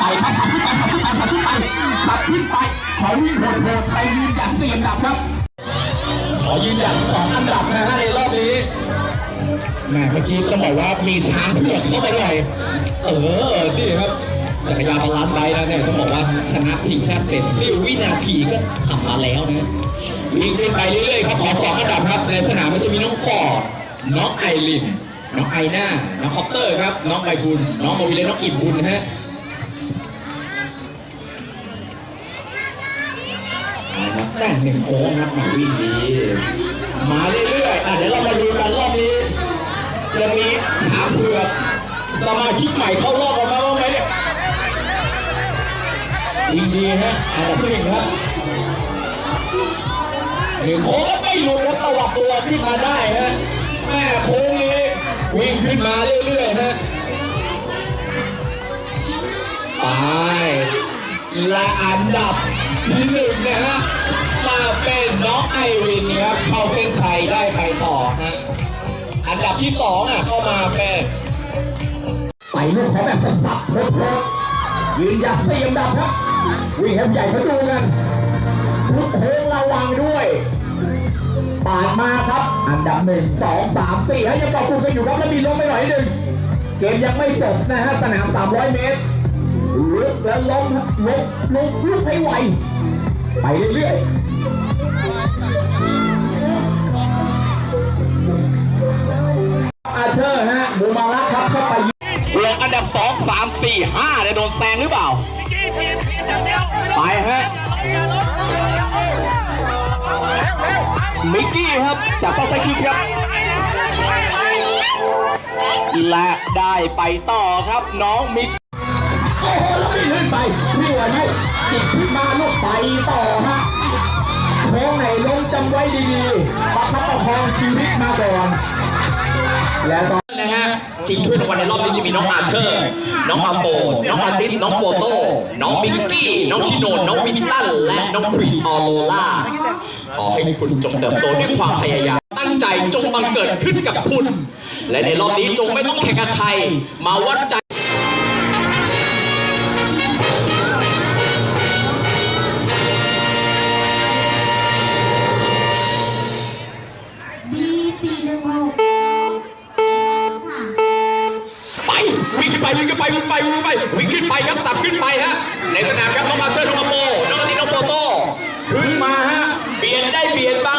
ขึ้นไป ขอวิ่งโหดๆไปยืนอย่างสี่อันดับครับ ขอยืนอย่างสองอันดับนะฮะในรอบนี้แหม่เมื่อกี้ต้องบอกว่ามีช้างเผือกเข้าไปหน่อยเออนี่ครับจักรยานบาลานซ์ไดนะเนี่ยต้องบอกว่าชนะเพีแค่เศษเสี้ยววินาทีก็ทำมาแล้วนะวิ่งขึ้นไปเรื่อยๆครับขอสองอันดับครับในสนามมันจะมีน้องฟอร์ดน้องไอรินน้องไอหน้าน้องคอปเตอร์ครับน้องใบบุญน้องโมวิเลน้องอิ่มบุญนะฮะ แต้มหนึ่งโค้งครับมาวิ่งดีมาเรื่อยๆอะเดี๋ยวเรามาดูกันรอบนี้จะมีชาเผือกสมาชิกใหม่เข้ารอบออกมาบ้างไหมเนี่ยดีฮะอันดับที่หนึ่งครับหนึ่งโค้งก็ไม่หลุดแล้วตวัดตัวขึ้นมาได้ฮะแม่โค้งนี้วิ่งขึ้นมาเรื่อยๆฮะไปและอันดับที่หนึ่งนะฮะ ไอรินครับเข้าเส้นชัยได้ไปต่อฮะอันดับที่สองอะเข้ามาเป็นไปลูกขอแบบสับโคตรยืนย่างสี่อันดับครับวิ่งให้ใหญ่เขาดูกันทุกโค้งระวังด้วยปาดมาครับ อันดับหนึ่งสองสามสี่ให้ยังเกาะกลุ่มกันอยู่ครับแล้วมีล้มไปหน่อยหนึ่งเกมยังไม่จบนะฮะสนาม300เมตรลุกแล้วล้มครับลุกลุกลุกให้ไวไปเรื่อยๆ นี่ยโดนแซงหรือเปล่า ไปฮะ มิกกี้ครับ จากซอสไซคิกครับ และได้ไปต่อครับน้องมิกโอ้โหแล้วไม่ขึ้นไปพี่วายุจิกขึ้นมาลูกไปต่อฮะโค้งไหนล้มจำไว้ดีๆประคับประคองชีวิตมาก่อน และตอนนะฮะ จริงถ้วยรางวัลในรอบนี้จะมีน้องอาเธอร์ น้องอาโป น้องอาติสน้องโฟโต้ น้องมิกกี้ น้องชิโนนน้องวินตัน และน้องครีนออโรล่า ขอให้คุณจงเติบโตด้วยความพยายาม ตั้งใจจงบังเกิดขึ้นกับคุณ และในรอบนี้จงไม่ต้องแข่งกับใคร มาวัดใจ ไปวิ่งขึ้นไปวิ่งไปวิ่งไปวิ่งขึ้นไปครับสับขึ้นไปฮะในสนามครับน้องมาเชอร์น้องมาโปน้องอาติสน้องโปโต้ขึ้นมาฮะเปลี่ยนได้เปลี่ยนบาง